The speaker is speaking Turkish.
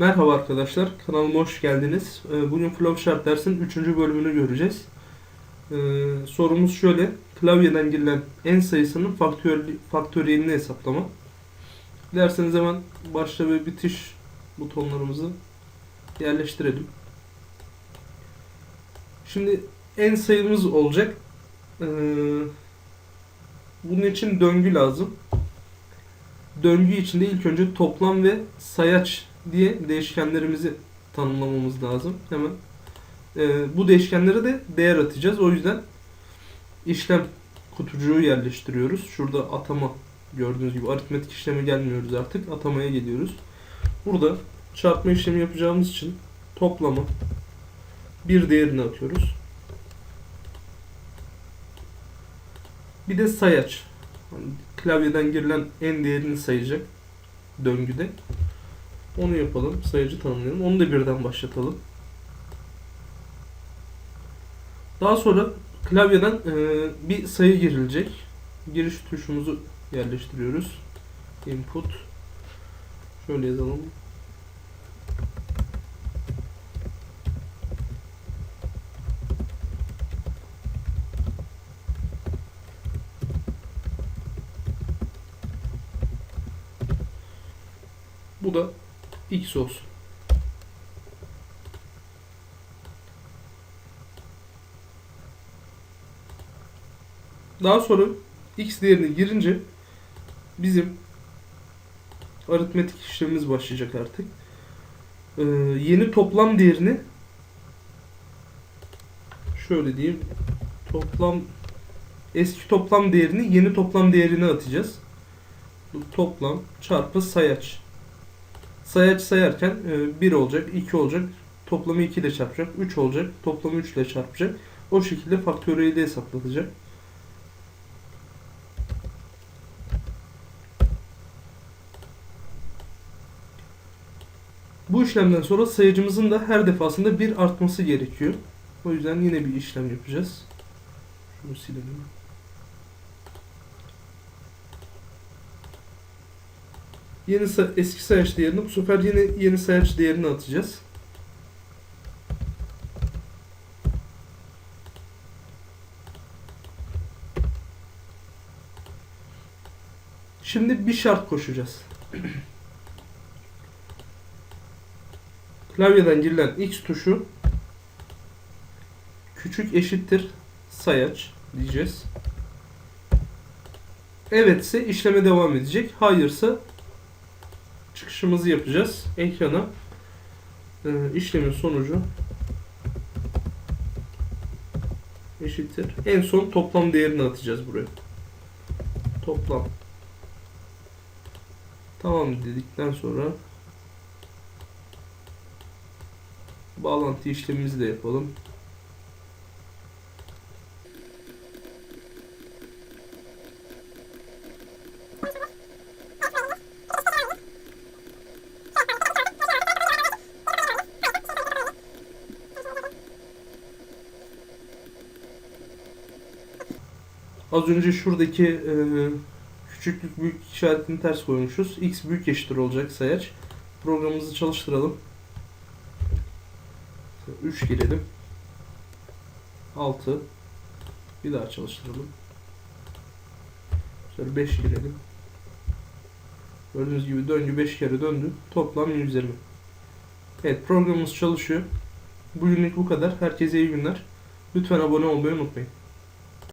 Merhaba arkadaşlar, kanalıma hoş geldiniz. Ee, Bugün Flowchart dersinin 3. bölümünü göreceğiz. Ee, sorumuz şöyle, klavyeden girilen en sayısının faktör, faktöriyelini hesaplama. Dilerseniz hemen başla ve bitiş butonlarımızı yerleştirelim. Şimdi en sayımız olacak. Ee, bunun için döngü lazım. Döngü içinde ilk önce toplam ve sayaç diye değişkenlerimizi tanımlamamız lazım. Hemen e, bu değişkenlere de değer atacağız. O yüzden işlem kutucuğu yerleştiriyoruz. Şurada atama gördüğünüz gibi aritmetik işleme gelmiyoruz artık. Atamaya geliyoruz. Burada çarpma işlemi yapacağımız için toplama bir değerini atıyoruz. Bir de sayaç. Hani klavyeden girilen en değerini sayacak döngüde. Onu yapalım. Sayıcı tanımlayalım. Onu da birden başlatalım. Daha sonra klavyeden e, bir sayı girilecek. Giriş tuşumuzu yerleştiriyoruz. Input. Şöyle yazalım. Bu da x olsun. Daha sonra x değerini girince bizim aritmetik işlemimiz başlayacak artık. Ee, yeni toplam değerini şöyle diyeyim toplam eski toplam değerini yeni toplam değerine atacağız. Toplam çarpı sayaç. Sayaç sayarken 1 olacak, 2 olacak, toplamı 2 ile çarpacak, 3 olacak, toplamı 3 ile çarpacak. O şekilde faktöriyeli hesaplatacak. Bu işlemden sonra sayıcımızın da her defasında bir artması gerekiyor. O yüzden yine bir işlem yapacağız. Şunu silelim. Yeni eski sayaç değerini bu sefer yeni yeni sayaç değerini atacağız. Şimdi bir şart koşacağız. Klavyeden girilen X tuşu küçük eşittir sayaç diyeceğiz. Evetse işleme devam edecek. Hayırsa çıkışımızı yapacağız. Ekrana e, işlemin sonucu eşittir. En son toplam değerini atacağız buraya. Toplam. Tamam dedikten sonra bağlantı işlemimizi de yapalım. Az önce şuradaki e, küçüklük büyük işaretini ters koymuşuz. X büyük eşittir olacak sayaç. Programımızı çalıştıralım. 3 girelim. 6 bir daha çalıştıralım. Sonra 5 girelim. Gördüğünüz gibi döngü 5 kere döndü. Toplam 120. Evet programımız çalışıyor. Bugünlük bu kadar. Herkese iyi günler. Lütfen abone olmayı unutmayın.